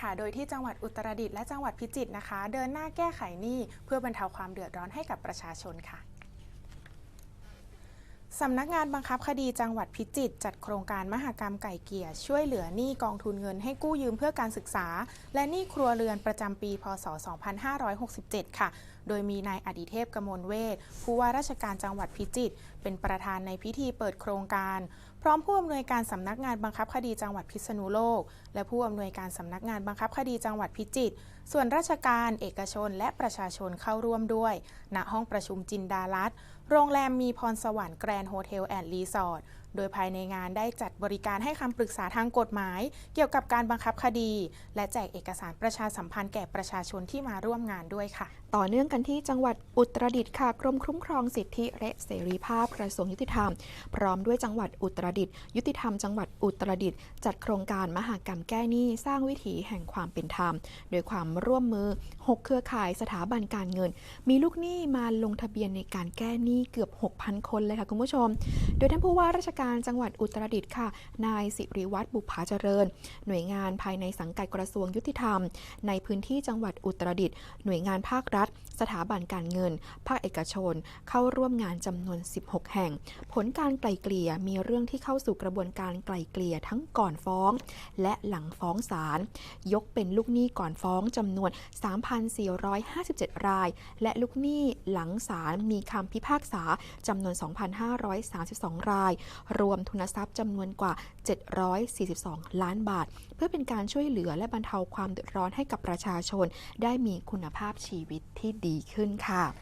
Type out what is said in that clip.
ค่ะ โดยที่จังหวัดอุตรดิตถ์และจังหวัดพิจิตรนะคะ เดินหน้าแก้ไขหนี้เพื่อบรรเทาความเดือดร้อนให้กับประชาชนค่ะ สำนักงานบังคับคดีจังหวัดพิจิตรจัดโครงการมหกรรมไก่เกี่ยช่วยเหลือหนี้กองทุนเงินให้กู้ยืมเพื่อการศึกษา และหนี้ครัวเรือนประจำปี พศ 2567 ค่ะ โดยมีนายอดิเทพกมลเวทผู้ว่าราชการจังหวัดพิจิตรเป็นประธานในพิธีเปิดโครงการ พร้อมผู้อำนวยการสำนักงานบังคับคดีจังหวัดพิษณุโลก และผู้อำนวยการสำนักงานบังคับคดีจังหวัดพิจิตรส่วนราชการเอกชนและประชาชนเข้าร่วมด้วย ณห้องประชุมจินดารัตโรงแรมมีพรสวรรค์แกรนโฮเทลแอนด์รีสอร์ท โดยภายในงานได้จัดบริการให้คำปรึกษาทางกฎหมาย เกี่ยวกับการบังคับคดี และแจกเอกสารประชาสัมพันธ์แก่ประชาชนที่มาร่วมงานด้วยค่ะ ต่อเนื่องกันที่จังหวัดอุตรดิตถ์ค่ะกรมคุ้มครองสิทธิและเสรีภาพกระทรวงยุติธรรม พร้อมด้วยจังหวัดอุตรดิตถ์ยุติธรรมจังหวัดอุตรดิตถ์จัดโครงการมหากรรมแก้หนี้สร้างวิถีแห่งความเป็นธรรม โดยความร่วมมือ 6 เครือข่ายสถาบันการเงิน มีลูกหนี้มาลงทะเบียนในการแก้หนี้เกือบ 6,000 คนเลยค่ะคุณผู้ชม โดยท่านผู้ว่าราชการจังหวัดอุตรดิตถ์ค่ะ นายสิริวัตรบุภาเจริญ หน่วยงานภายในสังกัดกระทรวงยุติธรรม ในพื้นที่จังหวัดอุตรดิตถ์หน่วยงานภาครัฐ สถาบันการเงิน ภาคเอกชน เข้าร่วมงานจำนวน 16 แห่ง ผลการไกล่เกลี่ยมีเรื่องที่เข้าสู่กระบวนการไกล่เกลี่ยทั้งก่อนฟ้อง และหลังฟ้องศาลยกเป็นลูกหนี้ก่อนฟ้องจำนวน 3,457 ราย และลูกหนี้หลังศาลมีคำพิพากษาจำนวน 2,532 รายรวมทุนทรัพย์จำนวนกว่า 742 ล้านบาท เพื่อเป็นการช่วยเหลือและบรรเทาความเดือดร้อนให้กับประชาชน ได้มีคุณภาพชีวิตที่ดีขึ้นค่ะ